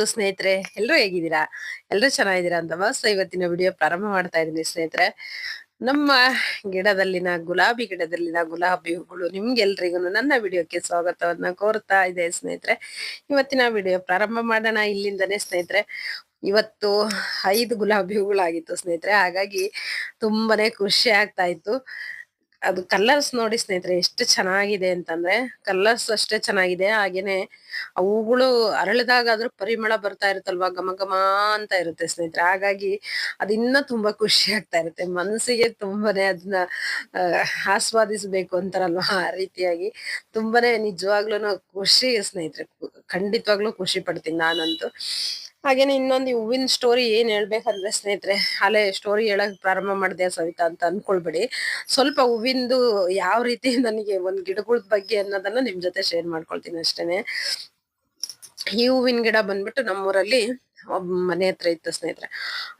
ಹೌದು ಸ್ನೇಹಿತರೆ ಎಲ್ಲರೂ ಹೇಗಿದ್ದೀರಾ? ಎಲ್ಲರೂ ಚೆನ್ನಾಗಿದ್ದೀರಾ ಅಂತ ಭಾವಿಸ್ತಾ ಇವತ್ತಿನ ವಿಡಿಯೋ ಪ್ರಾರಂಭ ಮಾಡ್ತಾ ಇದ್ದೀನಿ ಸ್ನೇಹಿತರೆ. ನಮ್ಮ ಗಿಡದಲ್ಲಿನ ಗುಲಾಬಿ ಗಿಡದಲ್ಲಿನ ಗುಲಾಬಿ ಹೂಗಳು ನಿಮ್ಗೆಲ್ರಿಗೂ ನನ್ನ ವಿಡಿಯೋಕ್ಕೆ ಸ್ವಾಗತವನ್ನ ಕೋರ್ತಾ ಇದೆ ಸ್ನೇಹಿತರೆ. ಇವತ್ತಿನ ವಿಡಿಯೋ ಪ್ರಾರಂಭ ಮಾಡೋಣ ಇಲ್ಲಿಂದನೇ ಸ್ನೇಹಿತರೆ. ಇವತ್ತು ಐದು ಗುಲಾಬಿ ಹೂಗಳಾಗಿತ್ತು ಸ್ನೇಹಿತರೆ, ಹಾಗಾಗಿ ತುಂಬಾನೇ ಖುಷಿ ಆಗ್ತಾ ಇತ್ತು. ಅದು ಕಲರ್ಸ್ ನೋಡಿ ಸ್ನೇಹಿತರೆ ಎಷ್ಟು ಚೆನ್ನಾಗಿದೆ ಅಂತಂದ್ರೆ ಕಲರ್ಸ್ ಅಷ್ಟೇ ಚೆನ್ನಾಗಿದೆ. ಹಾಗೇನೆ ಅವುಗಳು ಅರಳಿದಾಗ ಅದ್ರ ಪರಿಮಳ ಬರ್ತಾ ಇರುತ್ತಲ್ವಾ, ಘಮ ಘಮ ಅಂತ ಇರುತ್ತೆ ಸ್ನೇಹಿತರೆ. ಹಾಗಾಗಿ ಅದಿನ್ನ ತುಂಬಾ ಖುಷಿ ಆಗ್ತಾ ಇರುತ್ತೆ. ಮನಸ್ಸಿಗೆ ತುಂಬಾನೇ ಅದನ್ನ ಆಸ್ವಾದಿಸ್ಬೇಕು ಅಂತಾರಲ್ವಾ ಆ ರೀತಿಯಾಗಿ. ತುಂಬಾನೇ ನಿಜವಾಗ್ಲೂ ಖುಷಿ ಸ್ನೇಹಿತರೆ. ಖಂಡಿತವಾಗ್ಲೂ ಖುಷಿ ಪಡ್ತೀನಿ ನಾನಂತೂ. ಹಾಗೇನೆ ಇನ್ನೊಂದು ಈ ಹೂವಿನ ಸ್ಟೋರಿ ಏನ್ ಹೇಳ್ಬೇಕಂದ್ರೆ ಸ್ನೇಹಿತರೆ ಅಲ್ಲೇ ಸ್ಟೋರಿ ಹೇಳಕ್ ಪ್ರಾರಂಭ ಮಾಡಿದೆ ಸವಿತಾ ಅಂತ ಅನ್ಕೊಳ್ಬೇಡಿ. ಸ್ವಲ್ಪ ಹೂವಿಂದು ಯಾವ ರೀತಿ ನನಗೆ ಒಂದ್ ಗಿಡಗಳ ಬಗ್ಗೆ ಅನ್ನೋದನ್ನ ನಿಮ್ ಜೊತೆ ಶೇರ್ ಮಾಡ್ಕೊಳ್ತೀನಿ ಅಷ್ಟೇನೆ. ಈ ಹೂವಿನ ಗಿಡ ಬಂದ್ಬಿಟ್ಟು ನಮ್ಮೂರಲ್ಲಿ ಒಬ್ಬ ಮನೆ ಹತ್ರ ಇತ್ತು ಸ್ನೇಹಿತರೆ.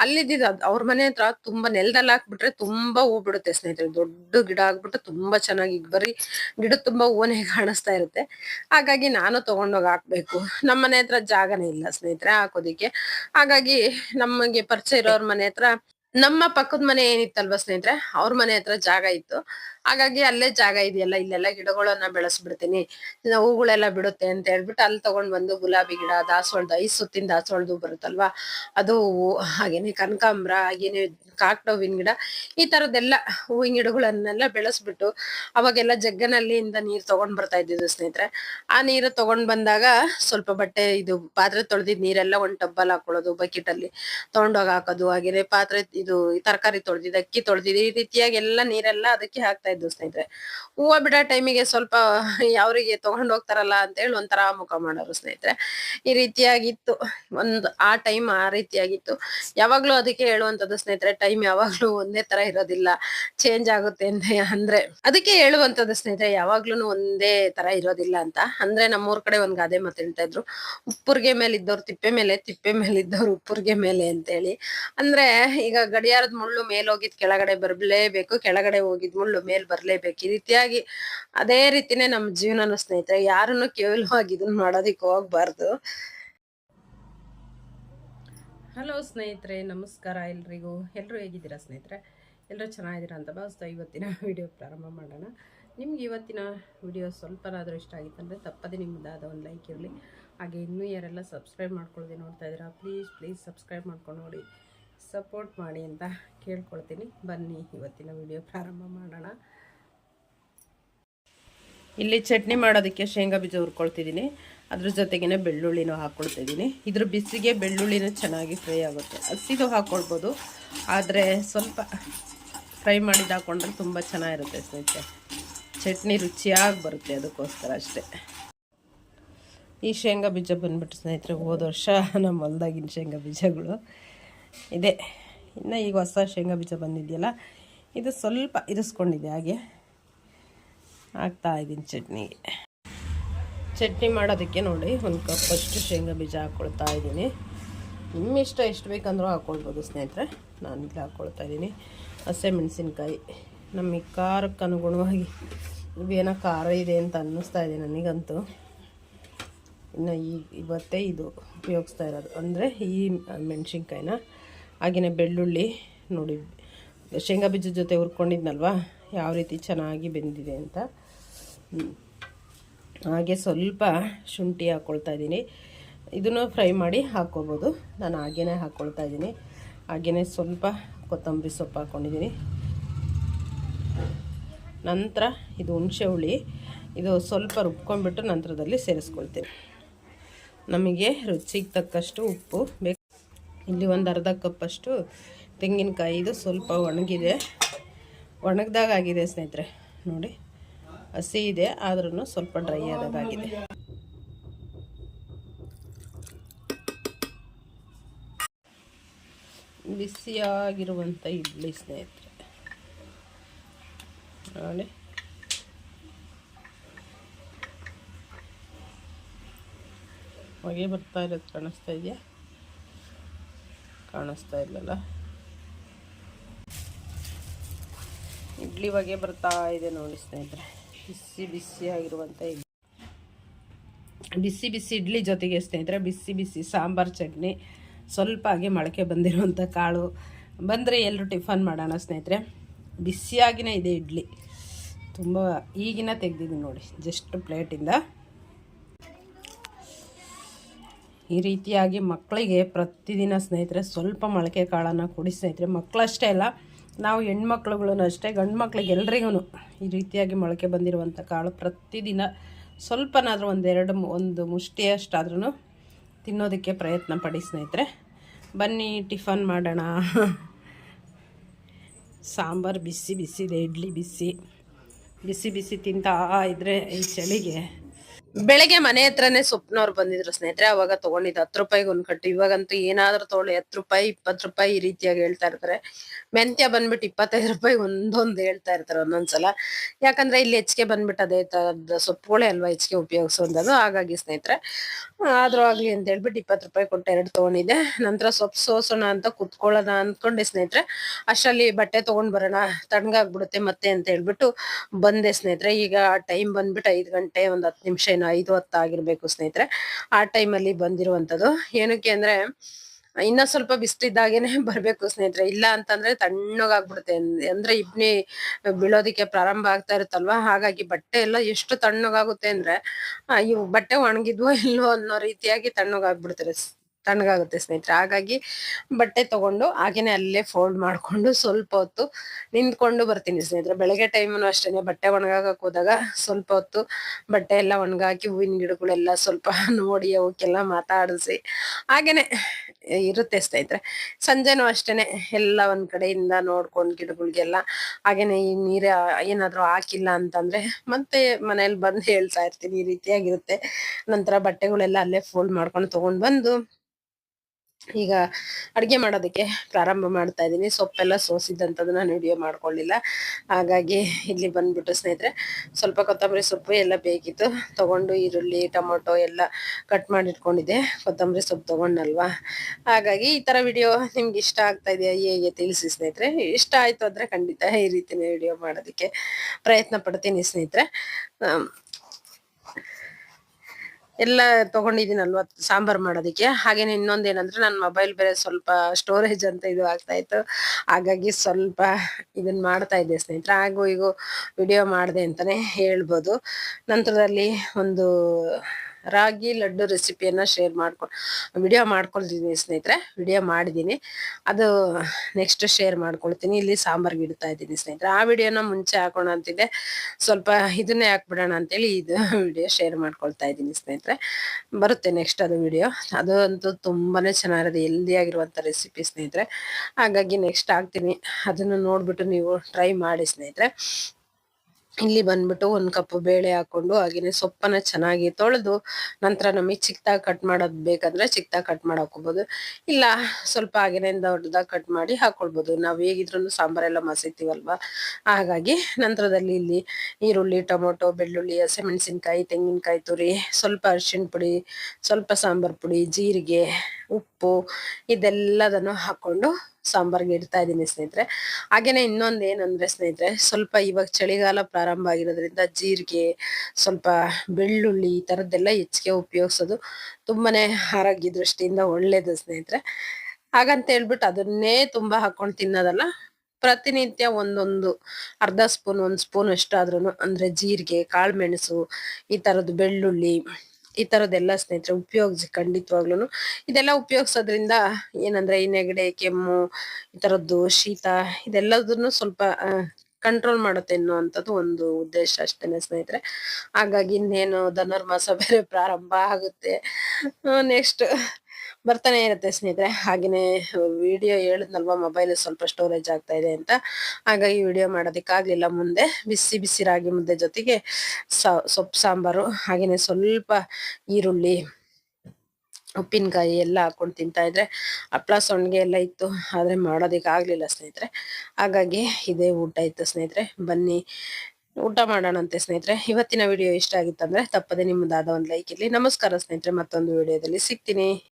ಅಲ್ಲಿದ್ದಿದ್ದು ಅದ್ ಅವ್ರ ಮನೆ ಹತ್ರ ತುಂಬಾ ನೆಲದಲ್ಲಿ ಹಾಕ್ಬಿಟ್ರೆ ತುಂಬಾ ಹೂ ಬಿಡುತ್ತೆ ಸ್ನೇಹಿತರೆ. ದೊಡ್ಡ ಗಿಡ ಆಗ್ಬಿಟ್ಟು ತುಂಬಾ ಚೆನ್ನಾಗಿ ಬರೀ ಗಿಡ ತುಂಬಾ ಹೂವನೇ ಕಾಣಿಸ್ತಾ ಇರುತ್ತೆ. ಹಾಗಾಗಿ ನಾನು ತಗೊಂಡೋಗಿ ಹಾಕ್ಬೇಕು. ನಮ್ಮ ಮನೆ ಹತ್ರ ಜಾಗನೇ ಇಲ್ಲ ಸ್ನೇಹಿತರೆ ಹಾಕೋದಿಕ್ಕೆ. ಹಾಗಾಗಿ ನಮಗೆ ಪರಿಚಯ ಇರೋರ್ ಮನೆ ಹತ್ರ ನಮ್ಮ ಪಕ್ಕದ ಮನೆ ಏನಿತ್ತಲ್ವಾ ಸ್ನೇಹಿತರೆ? ಅವ್ರ ಮನೆ ಹತ್ರ ಜಾಗ ಇತ್ತು. ಹಾಗಾಗಿ ಅಲ್ಲೇ ಜಾಗ ಇದೆಯಲ್ಲ, ಇಲ್ಲೆಲ್ಲ ಗಿಡಗಳನ್ನ ಬೆಳೆಸ್ಬಿಡ್ತೀನಿ. ಹೂಗಳೆಲ್ಲ ಬಿಡುತ್ತೆ ಅಂತ ಹೇಳ್ಬಿಟ್ಟು ಅಲ್ಲಿ ತಗೊಂಡ್ ಬಂದು ಗುಲಾಬಿ ಗಿಡ, ದಾಸವಾಳದ, ಐದು ಸುತ್ತಿನ ದಾಸವಾಳದು ಬರುತ್ತಲ್ವಾ? ಅದು ಹೂವು ಹಾಗೇನೆ ಕನಕಾಂಬ್ರ, ಹಾಗೇನೆ ಕಾಕ್ಟೋವಿನ ಗಿಡ, ಈ ತರದೆಲ್ಲ ಹೂವಿನ ಗಿಡಗಳನ್ನೆಲ್ಲ ಬೆಳೆಸ್ಬಿಟ್ಟು ಅವಾಗೆಲ್ಲ ಜಗ್ಗನಲ್ಲಿಯಿಂದ ನೀರ್ ತಗೊಂಡ್ ಬರ್ತಾ ಇದ್ದಿದ್ದು ಸ್ನೇಹಿತರೆ. ಆ ನೀರು ತಗೊಂಡ್ ಬಂದಾಗ ಸ್ವಲ್ಪ ಬಟ್ಟೆ ಇದು ಪಾತ್ರೆ ತೊಳೆದಿದ್ ನೀರೆಲ್ಲ ಒಂದ್ ಟಬ್ಬಲ್ ಹಾಕೊಳ್ಳೋದು ಬಕೆಟ್ ಅಲ್ಲಿ ತಗೊಂಡೋಗಿ ಹಾಕೋದು, ಹಾಗೇನೆ ಪಾತ್ರೆ ಇದು ತರಕಾರಿ ತೊಳೆದಿದ್ದು, ಅಕ್ಕಿ ತೊಳೆದಿದ್ ಈ ರೀತಿಯಾಗಿ ಎಲ್ಲ ನೀರೆಲ್ಲ ಅದಕ್ಕೆ ಹಾಕ್ತಾ ಇದ್ದು ಸ್ನೇಹಿತರೆ. ಹೂವು ಬಿಡೋ ಟೈಮಿಗೆ ಸ್ವಲ್ಪ ಯಾವ್ರಿಗೆ ತಗೊಂಡ್ ಹೋಗ್ತಾರಲ್ಲ ಅಂತ ಹೇಳಿ ಒಂಥರ ಮುಖ ಮಾಡೋರು ಸ್ನೇಹಿತರೆ. ಈ ರೀತಿಯಾಗಿತ್ತು. ಒಂದು ಆ ಟೈಮ್ ಆ ರೀತಿಯಾಗಿತ್ತು. ಯಾವಾಗ್ಲೂ ಅದಕ್ಕೆ ಹೇಳುವಂತದ್ದು ಸ್ನೇಹಿತರೆ ಟೈಮ್ ಯಾವಾಗ್ಲೂ ಒಂದೇ ತರ ಇರೋದಿಲ್ಲ. ಚೇಂಜ್ ಆಗುತ್ತೆ ಅಂತ ಅಂದ್ರೆ ಅದಕ್ಕೆ ಹೇಳುವಂತದ್ದು ಸ್ನೇಹಿತರೆ ಯಾವಾಗ್ಲೂ ಒಂದೇ ತರ ಇರೋದಿಲ್ಲ ಅಂತ. ಅಂದ್ರೆ ನಮ್ಮೂರ್ ಕಡೆ ಒಂದ್ ಗಾದೆ ಮಾತಾಡ್ತಾ ಇದ್ರು. ಉಪ್ಪುರ್ಗೆ ಮೇಲೆ ಇದ್ದವ್ರು ತಿಪ್ಪೆ ಮೇಲೆ ತಿಪ್ಪೆ ಮೇಲೆ ಇದ್ದವ್ರು ಉಪ್ಪುರ್ಗೆ ಮೇಲೆ ಅಂತ ಹೇಳಿ ಅಂದ್ರೆ ಈಗ ಗಡಿಯಾರದ ಮುಳ್ಳು ಮೇಲ್ ಹೋಗಿದ್ ಕೆಳಗಡೆ ಬರ್ಲೇಬೇಕು, ಕೆಳಗಡೆ ಹೋಗಿದ್ ಮುಳ್ಳು ಮೇಲ್ ಬರ್ಲೇಬೇಕು. ಈ ರೀತಿಯಾಗಿ ಅದೇ ರೀತಿನೇ ನಮ್ಮ ಜೀವನನ ಸ್ನೇಹಿತರೆ, ಯಾರನ್ನು ಕೇವಲವಾಗಿ ಇದನ್ನ ಮಾಡೋದಿಕ್ ಹೋಗ್ಬಾರ್ದು. ಹಲೋ ಸ್ನೇಹಿತರೆ, ನಮಸ್ಕಾರ ಎಲ್ರಿಗೂ. ಎಲ್ಲರೂ ಹೇಗಿದ್ದೀರಾ ಸ್ನೇಹಿತರೆ? ಎಲ್ಲರೂ ಚೆನ್ನಾಗಿದ್ದೀರಾ ಅಂತ ಭಾವಿಸ್ತಾ ಇವತ್ತಿನ ವಿಡಿಯೋ ಪ್ರಾರಂಭ ಮಾಡೋಣ. ನಿಮ್ಗೆ ಇವತ್ತಿನ ವಿಡಿಯೋ ಸ್ವಲ್ಪನಾದರೂ ಇಷ್ಟ ಆಗಿತ್ತಂದರೆ ತಪ್ಪದೆ ನಿಮ್ಮದಾದ ಒಂದು ಲೈಕ್ ಇರಲಿ. ಹಾಗೆ ಇನ್ನೂ ಯಾರೆಲ್ಲ ಸಬ್ಸ್ಕ್ರೈಬ್ ಮಾಡ್ಕೊಳ್ಳೋದೇ ನೋಡ್ತಾ ಇದ್ದೀರಾ ಪ್ಲೀಸ್ ಪ್ಲೀಸ್ ಸಬ್ಸ್ಕ್ರೈಬ್ ಮಾಡ್ಕೊಂಡು ನೋಡಿ. ಸಪೋರ್ಟ್ ಮಾಡಿ ಅಂತ ಕೇಳ್ಕೊಳ್ತೀನಿ. ಬನ್ನಿ, ಇವತ್ತಿನ ವಿಡಿಯೋ ಪ್ರಾರಂಭ ಮಾಡೋಣ. ಇಲ್ಲಿ ಚಟ್ನಿ ಮಾಡೋದಕ್ಕೆ ಶೇಂಗಾ ಬೀಜ ಹುರ್ಕೊಳ್ತಿದ್ದೀನಿ. ಅದ್ರ ಜೊತೆಗೇನೆ ಬೆಳ್ಳುಳ್ಳಿನೂ ಹಾಕ್ಕೊಳ್ತಿದ್ದೀನಿ ಇದ್ರ ಬಿಸಿಗೆ ಬೆಳ್ಳುಳ್ಳಿನೂ ಚೆನ್ನಾಗಿ ಫ್ರೈ ಆಗುತ್ತೆ. ಹಸಿದು ಹಾಕ್ಕೊಳ್ಬೋದು ಆದರೆ ಸ್ವಲ್ಪ ಫ್ರೈ ಮಾಡಿದ್ದು ಹಾಕ್ಕೊಂಡ್ರೆ ತುಂಬ ಚೆನ್ನಾಗಿರುತ್ತೆ ಸ್ನೇಹಿತರೆ. ಚಟ್ನಿ ರುಚಿಯಾಗಿ ಬರುತ್ತೆ ಅದಕ್ಕೋಸ್ಕರ ಅಷ್ಟೇ. ಈ ಶೇಂಗಾ ಬೀಜ ಬಂದ್ಬಿಟ್ಟು ಸ್ನೇಹಿತರೆ ಹೋದ ವರ್ಷ ನಮ್ಮ ಹೊಲ್ದಾಗಿನ ಶೇಂಗಾ ಬೀಜಗಳು. ಇದೆ. ಇನ್ನು ಈಗ ಹೊಸ ಶೇಂಗಾ ಬೀಜ ಬಂದಿದೆಯಲ್ಲ, ಇದು ಸ್ವಲ್ಪ ಇರಿಸ್ಕೊಂಡಿದೆ ಹಾಗೆ ಹಾಕ್ತಾ ಇದ್ದೀನಿ ಚಟ್ನಿಗೆ. ಚಟ್ನಿ ಮಾಡೋದಕ್ಕೆ ನೋಡಿ, ಒಂದು ಕಪ್ ಅಷ್ಟು ಶೇಂಗಾ ಬೀಜ ಹಾಕ್ಕೊಳ್ತಾ ಇದ್ದೀನಿ. ನಿಮ್ಮ ಇಷ್ಟ ಎಷ್ಟು ಬೇಕಂದ್ರೂ ಹಾಕ್ಕೊಳ್ಬೋದು ಸ್ನೇಹಿತರೆ. ನಾನು ಇಲ್ಲಿ ಹಾಕ್ಕೊಳ್ತಾ ಇದ್ದೀನಿ. ಹಸಿಮೆಣಸಿನ್ಕಾಯಿ ನಮಗೆ ಖಾರಕ್ಕೆ ಅನುಗುಣವಾಗಿ ಇವೇನೋ ಖಾರ ಇದೆ ಅಂತ ಅನ್ನಿಸ್ತಾ ಇದೆ ನನಗಂತೂ. ಇನ್ನು ಈ ಇವತ್ತೇ ಇದು ಉಪಯೋಗಿಸ್ತಾ ಇರೋದು. ಅಂದರೆ ಈ ಮೆಣಸಿನ್ಕಾಯಿನ ಹಾಗೆಯೇ ಬೆಳ್ಳುಳ್ಳಿ ನೋಡಿ ಶೇಂಗಾ ಬೀಜದ ಜೊತೆ ಹುರ್ಕೊಂಡಿದ್ನಲ್ವ? ಯಾವ ರೀತಿ ಚೆನ್ನಾಗಿ ಬೆಂದಿದೆ ಅಂತ. ಹಾಗೆ ಸ್ವಲ್ಪ ಶುಂಠಿ ಹಾಕ್ಕೊಳ್ತಾ ಇದ್ದೀನಿ. ಇದನ್ನು ಫ್ರೈ ಮಾಡಿ ಹಾಕ್ಕೋಬೋದು ನಾನು ಹಾಗೆಯೇ ಹಾಕ್ಕೊಳ್ತಾ ಇದ್ದೀನಿ. ಹಾಗೆಯೇ ಸ್ವಲ್ಪ ಕೊತ್ತಂಬರಿ ಸೊಪ್ಪು ಹಾಕ್ಕೊಂಡಿದ್ದೀನಿ ನಂತರ ಇದು ಹುಣಸೆ ಹುಳಿ. ಇದು ಸ್ವಲ್ಪ ರುಬ್ಕೊಂಡ್ಬಿಟ್ಟು ನಂತರದಲ್ಲಿ ಸೇರಿಸ್ಕೊಳ್ತೀನಿ. ನಮಗೆ ರುಚಿಗೆ ತಕ್ಕಷ್ಟು ಉಪ್ಪು ಬೇಕು. ಇಲ್ಲಿ ಒಂದು ಅರ್ಧ ಕಪ್ಪಷ್ಟು ತೆಂಗಿನಕಾಯಿ ಇದು ಸ್ವಲ್ಪ ಒಣಗಿದೆ. ಒಣಗ್ದಾಗ ಆಗಿದೆ ಸ್ನೇಹಿತರೆ, ನೋಡಿ. ಹಸಿ ಇದೆ ಆದ್ರೂ ಸ್ವಲ್ಪ ಡ್ರೈ ಆದಾಗಿದೆ ಬಿಸಿಯಾಗಿರುವಂಥ ಇಡ್ಲಿ ಸ್ನೇಹಿತರೆ. ನೋಡಿ. ಹೊಗೆ ಬರ್ತಾ ಇರೋದು ಕಾಣಿಸ್ತಾ ಇದೆಯಾ? ಕಾಣಿಸ್ತಾ ಇಲ್ಲಲ್ಲ. ಇಡ್ಲಿ ಹೊಗೆ ಬರ್ತಾ ಇದೆ ನೋಡಿ ಸ್ನೇಹಿತರೆ. ಬಿಸಿ ಬಿಸಿಯಾಗಿರುವಂಥ ಇಡ್ಲಿ. ಬಿಸಿ ಬಿಸಿ ಇಡ್ಲಿ ಜೊತೆಗೆ ಸ್ನೇಹಿತರೆ, ಬಿಸಿ ಬಿಸಿ ಸಾಂಬಾರು ಚಟ್ನಿ, ಸ್ವಲ್ಪ ಹಾಗೆ ಮೊಳಕೆ ಬಂದಿರುವಂಥ ಕಾಳು. ಬಂದರೆ ಎಲ್ಲರೂ ಟಿಫನ್ ಮಾಡೋಣ ಸ್ನೇಹಿತರೆ. ಬಿಸಿಯಾಗಿನೇ ಇದೆ ಇಡ್ಲಿ. ತುಂಬ ಈಗಿನ ತೆಗ್ದಿದ್ದೀನಿ ನೋಡಿ ಜಸ್ಟ್ ಪ್ಲೇಟಿಂದ ಈ ರೀತಿಯಾಗಿ ಮಕ್ಕಳಿಗೆ ಪ್ರತಿದಿನ ಸ್ನೇಹಿತರೆ ಸ್ವಲ್ಪ ಮೊಳಕೆ ಕಾಳನ್ನು ಕೊಡಿ ಸ್ನೇಹಿತರೆ. ಮಕ್ಕಳಷ್ಟೇ ಅಲ್ಲ, ನಾವು ಹೆಣ್ಮಕ್ಳುಗಳೂ ಅಷ್ಟೇ, ಗಂಡು ಮಕ್ಳಿಗೆ ಎಲ್ರಿಗೂ ಈ ರೀತಿಯಾಗಿ ಮೊಳಕೆ ಬಂದಿರುವಂಥ ಕಾಳು ಪ್ರತಿದಿನ ಸ್ವಲ್ಪನಾದರೂ ಒಂದೆರಡು ಒಂದು ಮುಷ್ಟಿಯಷ್ಟಾದ್ರೂ ತಿನ್ನೋದಕ್ಕೆ ಪ್ರಯತ್ನ ಪಡಿ ಸ್ನೇಹಿತರೆ. ಬನ್ನಿ, ಟಿಫನ್ ಮಾಡೋಣ. ಸಾಂಬಾರು ಬಿಸಿ ಬಿಸಿ ಇದೆ ಇಡ್ಲಿ ಬಿಸಿ. ಬಿಸಿ ಬಿಸಿ ತಿಂತಾ ಇದ್ರೆ ಈ ಚಳಿಗೆ ಬೆಳಗ್ಗೆ ಮನೆ ಹತ್ರನೇ ಸೊಪ್ಪನವ್ರು ಬಂದಿದ್ರು ಸ್ನೇಹಿತರೆ, ಅವಾಗ ತಗೊಂಡಿದ್ದು ಹತ್ತು ರೂಪಾಯಿಗೆ ಒಂದ್ ಕಟ್ಟು. ಇವಾಗಂತೂ ಏನಾದ್ರೂ ತಗೊಳ್ಳಿ, ಹತ್ತು ರೂಪಾಯಿ, ಇಪ್ಪತ್ತು ರೂಪಾಯಿ ಈ ರೀತಿಯಾಗಿ ಹೇಳ್ತಾ ಇರ್ತಾರೆ. ಮೆಂತ್ಯ ಬಂದ್ಬಿಟ್ಟು ಇಪ್ಪತ್ತೈದು ರೂಪಾಯಿ ಒಂದೊಂದು ಹೇಳ್ತಾ ಇರ್ತಾರೆ ಒಂದೊಂದ್ಸಲ. ಯಾಕಂದ್ರೆ ಇಲ್ಲಿ ಹೆಚ್ಚಿಗೆ ಬಂದ್ಬಿಟ್ಟು ಅದೇ ತರದ ಸೊಪ್ಪುಗಳೇ ಅಲ್ವಾ ಹೆಚ್ಚಿಗೆ ಉಪಯೋಗಿಸುವಂಥದ್ದು ಹಾಗಾಗಿ ಸ್ನೇಹಿತರೆ ಆದ್ರೂ ಆಗ್ಲಿ ಅಂತ ಹೇಳ್ಬಿಟ್ಟು ಇಪ್ಪತ್ತು ರೂಪಾಯಿ ಕೊಟ್ಟು ಎರಡು ತಗೊಂಡಿದ್ದೆ. ನಂತರ ಸೊಪ್ಪು ಸೋಸೋಣ ಅಂತ ಕುತ್ಕೊಳ್ಳೋಣ ಅಂದ್ಕೊಂಡೆ ಸ್ನೇಹಿತರೆ. ಅಷ್ಟರಲ್ಲಿ ಬಟ್ಟೆ ತಗೊಂಡ್ ಬರೋಣ, ತಣ್ಣಗಾಗ್ಬಿಡುತ್ತೆ ಮತ್ತೆ ಅಂತ ಹೇಳ್ಬಿಟ್ಟು ಬಂದೆ ಸ್ನೇಹಿತರೆ. ಈಗ ಟೈಮ್ ಬಂದ್ಬಿಟ್ಟು ಐದು ಗಂಟೆ ಒಂದ್ ಹತ್ತು ನಿಮಿಷ ಏನು ಐದು ಹೊತ್ತು ಆಗಿರ್ಬೇಕು ಸ್ನೇಹಿತರೆ, ಆ ಟೈಮಲ್ಲಿ ಬಂದಿರುವಂತದ್ದು. ಏನಕ್ಕೆ ಅಂದ್ರೆ, ಇನ್ನ ಸ್ವಲ್ಪ ಬಿಸಿಲಿದ್ದಾಗೇನೆ ಬರ್ಬೇಕು ಸ್ನೇಹಿತರೆ. ಇಲ್ಲ ಅಂತಂದ್ರೆ ತಣ್ಣಗಾಗ್ಬಿಡುತ್ತೆ. ಅಂದ್ರೆ ಇಬ್ನಿ ಬೀಳೋದಿಕ್ಕೆ ಪ್ರಾರಂಭ ಆಗ್ತಾ ಇರುತ್ತಲ್ವಾ? ಹಾಗಾಗಿ ಬಟ್ಟೆ ಎಲ್ಲ ಎಷ್ಟು ತಣ್ಣಗಾಗುತ್ತೆ ಅಂದ್ರೆ ಇವು ಬಟ್ಟೆ ಒಣಗಿದ್ವೋ ಇಲ್ವೋ ಅನ್ನೋ ರೀತಿಯಾಗಿ ತಣ್ಣಗಾಗ್ಬಿಡ್ತಾರೆ. ತಣ್ಣಗಾಗುತ್ತೆ ಸ್ನೇಹಿತರೆ. ಹಾಗಾಗಿ ಬಟ್ಟೆ ತಗೊಂಡು ಹಾಗೇನೆ ಅಲ್ಲೇ ಫೋಲ್ಡ್ ಮಾಡಿಕೊಂಡು ಸ್ವಲ್ಪ ಹೊತ್ತು ನಿಂತ್ಕೊಂಡು ಬರ್ತೀನಿ ಸ್ನೇಹಿತರೆ. ಬೆಳಗ್ಗೆ ಟೈಮನು ಅಷ್ಟೇ ಬಟ್ಟೆ ಒಣಗಾಕಕ್ಕೆ ಹೋದಾಗ ಸ್ವಲ್ಪ ಹೊತ್ತು ಬಟ್ಟೆ ಎಲ್ಲ ಒಣಗಾಕಿ ಹೂವಿನ ಗಿಡಗಳೆಲ್ಲ ಸ್ವಲ್ಪ ನೋಡಿ ಅವಕ್ಕೆಲ್ಲ ಮಾತಾಡಿಸಿ ಹಾಗೇನೆ ಇರುತ್ತೆ ಸ್ನೇಹಿತರೆ. ಸಂಜೆನೂ ಅಷ್ಟೇ ಎಲ್ಲ ಒಂದು ಕಡೆಯಿಂದ ನೋಡ್ಕೊಂಡು ಗಿಡಗಳಿಗೆಲ್ಲ ಹಾಗೇನೆ ಈ ನೀರ ಏನಾದರೂ ಹಾಕಿಲ್ಲ ಅಂತಂದ್ರೆ ಮತ್ತೆ ಮನೇಲಿ ಬಂದು ಹೇಳ್ತಾ ಇರ್ತೀನಿ. ಈ ರೀತಿಯಾಗಿರುತ್ತೆ. ನಂತರ ಬಟ್ಟೆಗಳೆಲ್ಲ ಅಲ್ಲೇ ಫೋಲ್ಡ್ ಮಾಡ್ಕೊಂಡು ತಗೊಂಡ್ ಬಂದು ಈಗ ಅಡುಗೆ ಮಾಡೋದಕ್ಕೆ ಪ್ರಾರಂಭ ಮಾಡ್ತಾ ಇದ್ದೀನಿ. ಸೊಪ್ಪೆಲ್ಲ ಸೋಸಿದ್ದಂಥದ್ದು ನಾನು ವಿಡಿಯೋ ಮಾಡ್ಕೊಳ್ಳಿಲ್ಲ. ಹಾಗಾಗಿ ಇಲ್ಲಿ ಬಂದ್ಬಿಟ್ಟು ಸ್ನೇಹಿತರೆ, ಸ್ವಲ್ಪ ಕೊತ್ತಂಬರಿ ಸೊಪ್ಪು ಎಲ್ಲ ಬೇಕಿತ್ತು. ತೊಗೊಂಡು ಈರುಳ್ಳಿ, ಟೊಮೊಟೊ ಎಲ್ಲ ಕಟ್ ಮಾಡಿ ಇಟ್ಕೊಂಡಿದ್ದೆ ಕೊತ್ತಂಬರಿ ಸೊಪ್ಪು ತೊಗೊಂಡಲ್ವಾ ಹಾಗಾಗಿ ಈ ಥರ ವಿಡಿಯೋ ನಿಮ್ಗೆ ಇಷ್ಟ ಆಗ್ತಾ ಇದೆಯಾ, ಹೇಗೆ ತಿಳಿಸಿ ಸ್ನೇಹಿತರೆ? ಇಷ್ಟ ಆಯಿತು ಅಂದರೆ ಖಂಡಿತ ಈ ರೀತಿಯೇ ವಿಡಿಯೋ ಮಾಡೋದಕ್ಕೆ ಪ್ರಯತ್ನ ಪಡ್ತೀನಿ ಸ್ನೇಹಿತರೆ. ಎಲ್ಲ ತಗೊಂಡಿದ್ದೀನಲ್ವ ಸಾಂಬಾರ್ ಮಾಡೋದಕ್ಕೆ. ಹಾಗೇನೆ ಇನ್ನೊಂದೇನಂದ್ರೆ ನನ್ನ ಮೊಬೈಲ್ ಬೇರೆ ಸ್ವಲ್ಪ ಸ್ಟೋರೇಜ್ ಅಂತ ಇದು ಆಗ್ತಾ ಇತ್ತು. ಹಾಗಾಗಿ ಸ್ವಲ್ಪ ಇದನ್ನ ಮಾಡ್ತಾ ಇದ್ದೆ ಸ್ನೇಹಿತರೆ. ಹಾಗೂ ಈಗ ವಿಡಿಯೋ ಮಾಡಿದೆ ಅಂತಾನೆ ಹೇಳ್ಬೋದು. ನಂತರದಲ್ಲಿ ಒಂದು ರಾಗಿ ಲಡ್ಡು ರೆಸಿಪಿಯನ್ನು ಶೇರ್ ಮಾಡ್ಕೊ ವಿಡಿಯೋ ಮಾಡ್ಕೊಳ್ತೀನಿ ಸ್ನೇಹಿತರೆ ವಿಡಿಯೋ ಮಾಡಿದ್ದೀನಿ ಅದು ನೆಕ್ಸ್ಟ್ ಶೇರ್ ಮಾಡ್ಕೊಳ್ತೀನಿ. ಇಲ್ಲಿ ಸಾಂಬಾರ್ಗೆ ಇಡ್ತಾ ಇದ್ದೀನಿ ಸ್ನೇಹಿತರೆ. ಆ ವಿಡಿಯೋನ ಮುಂಚೆ ಹಾಕೋಣ ಅಂತಿದ್ದೆ. ಸ್ವಲ್ಪ ಇದನ್ನೇ ಹಾಕ್ಬಿಡೋಣ ಅಂತೇಳಿ ಇದು ವಿಡಿಯೋ ಶೇರ್ ಮಾಡ್ಕೊಳ್ತಾ ಇದ್ದೀನಿ ಸ್ನೇಹಿತರೆ. ಬರುತ್ತೆ ನೆಕ್ಸ್ಟ್ ಅದು ವಿಡಿಯೋ ಅದು ಅಂತೂ ತುಂಬಾ ಚೆನ್ನಾಗಿರೋದು ಹೆಲ್ದಿ ಆಗಿರುವಂತ ರೆಸಿಪಿ ಸ್ನೇಹಿತರೆ. ಹಾಗಾಗಿ ನೆಕ್ಸ್ಟ್ ಹಾಕ್ತೀನಿ. ಅದನ್ನು ನೋಡಿಬಿಟ್ಟು ನೀವು ಟ್ರೈ ಮಾಡಿ ಸ್ನೇಹಿತರೆ. ಇಲ್ಲಿ ಬಂದ್ಬಿಟ್ಟು ಒಂದ್ ಕಪ್ ಬೇಳೆ ಹಾಕೊಂಡು ಹಾಗೇನೆ ಸೊಪ್ಪನ್ನ ಚೆನ್ನಾಗಿ ತೊಳೆದು ನಂತರ ನಮಗೆ ಚಿಕ್ಕದಾಗಿ ಕಟ್ ಮಾಡೋದ್ ಬೇಕಂದ್ರೆ ಚಿಕ್ಕದಾಗಿ ಕಟ್ ಮಾಡಾಕೋಬಹುದು ಇಲ್ಲ, ಸ್ವಲ್ಪ ಹಾಗೇನೆ ದೊಡ್ಡದಾಗಿ ಕಟ್ ಮಾಡಿ ಹಾಕೊಳ್ಬಹುದು ನಾವು ಹೇಗಿದ್ರು ಸಾಂಬಾರೆಲ್ಲ ಮಸಿತೀವಲ್ವಾ ಹಾಗಾಗಿ ನಂತರದಲ್ಲಿ ಇಲ್ಲಿ ಈರುಳ್ಳಿ, ಟೊಮೊಟೊ, ಬೆಳ್ಳುಳ್ಳಿ ಹಸಿಮೆಣಸಿನ್ಕಾಯಿ ತೆಂಗಿನಕಾಯಿ ತುರಿ, ಸ್ವಲ್ಪ ಅರಿಶಿಣ ಪುಡಿ, ಸ್ವಲ್ಪ ಸಾಂಬಾರ್ ಪುಡಿ, ಜೀರಿಗೆ, ಉಪ್ಪು, ಇದೆಲ್ಲದನ್ನು ಹಾಕೊಂಡು ಸಾಂಬಾರ್ಗೆ ಇಡ್ತಾ ಇದ್ದೀನಿ ಸ್ನೇಹಿತರೆ. ಹಾಗೇನೆ ಇನ್ನೊಂದು ಏನಂದ್ರೆ ಸ್ನೇಹಿತರೆ, ಸ್ವಲ್ಪ ಇವಾಗ ಚಳಿಗಾಲ ಪ್ರಾರಂಭ ಆಗಿರೋದ್ರಿಂದ ಜೀರಿಗೆ, ಸ್ವಲ್ಪ ಬೆಳ್ಳುಳ್ಳಿ ಈ ಥರದ್ದೆಲ್ಲ ಹೆಚ್ಚಿಗೆ ಉಪಯೋಗಿಸೋದು ತುಂಬಾನೇ ಆರೋಗ್ಯ ದೃಷ್ಟಿಯಿಂದ ಒಳ್ಳೇದು ಸ್ನೇಹಿತರೆ. ಹಾಗಂತ ಹೇಳ್ಬಿಟ್ಟು ಅದನ್ನೇ ತುಂಬಾ ಹಾಕೊಂಡು ತಿನ್ನೋದಲ್ಲ, ಪ್ರತಿನಿತ್ಯ ಒಂದೊಂದು ಅರ್ಧ ಸ್ಪೂನ್, ಒಂದು ಸ್ಪೂನ್ ಅಷ್ಟಾದ್ರೂ ಅಂದ್ರೆ ಜೀರಿಗೆ ಕಾಳುಮೆಣಸು ಈ ತರದ್ದು ಬೆಳ್ಳುಳ್ಳಿ ಈ ತರದೆಲ್ಲ ಸ್ನೇಹಿತರೆ, ಉಪಯೋಗಿಸಿ ಖಂಡಿತವಾಗ್ಲೂ ಇದೆಲ್ಲ ಉಪಯೋಗಿಸೋದ್ರಿಂದ ಏನಂದ್ರೆ, ಈ ನೆಗಡೆ, ಕೆಮ್ಮು, ಈ ತರದ್ದು ಶೀತ, ಇದೆಲ್ಲದನ್ನು ಸ್ವಲ್ಪ ಕಂಟ್ರೋಲ್ ಮಾಡುತ್ತೆ ಅನ್ನುವಂಥದ್ದು ಒಂದು ಉದ್ದೇಶ ಅಷ್ಟೇನೆ ಸ್ನೇಹಿತರೆ. ಹಾಗಾಗಿ ಇನ್ನೇನು ಧನುರ್ಮಾಸ ಬೇರೆ ಪ್ರಾರಂಭ ಆಗುತ್ತೆ. ನೆಕ್ಸ್ಟ್ ಬರ್ತಾನೆ ಇರುತ್ತೆ ಸ್ನೇಹಿತರೆ. ಹಾಗೆಯೇ ವಿಡಿಯೋ ಹೇಳಿದ್ನಲ್ವ ಮೊಬೈಲ್ ಸ್ವಲ್ಪ ಸ್ಟೋರೇಜ್ ಆಗ್ತಾ ಇದೆ ಅಂತ. ಹಾಗಾಗಿ ವಿಡಿಯೋ ಮಾಡೋದಕ್ಕಾಗಲಿಲ್ಲ ಮುಂದೆ. ಬಿಸಿ ಬಿಸಿ ರಾಗಿ ಮುದ್ದೆ ಜೊತೆಗೆ ಸೊಪ್ಪು ಸಾಂಬಾರು ಹಾಗೆಯೇ ಸ್ವಲ್ಪ ಈರುಳ್ಳಿ ಉಪ್ಪಿನಕಾಯಿ ಎಲ್ಲ ಹಾಕೊಂಡು ತಿಂತಾ ಇದ್ರೆ ಹಪ್ಪಳ ಸೊಣ್ಗೆ ಎಲ್ಲ ಇತ್ತು, ಆದ್ರೆ ಮಾಡೋದಕ್ಕೆ ಆಗ್ಲಿಲ್ಲ ಸ್ನೇಹಿತರೆ. ಹಾಗಾಗಿ ಇದೇ ಊಟ ಇತ್ತು ಸ್ನೇಹಿತರೆ. ಬನ್ನಿ, ಊಟ ಮಾಡೋಣಂತೆ ಸ್ನೇಹಿತರೆ. ಇವತ್ತಿನ ವಿಡಿಯೋ ಇಷ್ಟ ಆಗಿತ್ತಂದ್ರೆ ತಪ್ಪದೆ ನಿಮ್ಮದಾದ ಒಂದು ಲೈಕ್ ಇರ್ಲಿ. ನಮಸ್ಕಾರ ಸ್ನೇಹಿತರೆ, ಮತ್ತೊಂದು ವಿಡಿಯೋದಲ್ಲಿ ಸಿಗ್ತೀನಿ.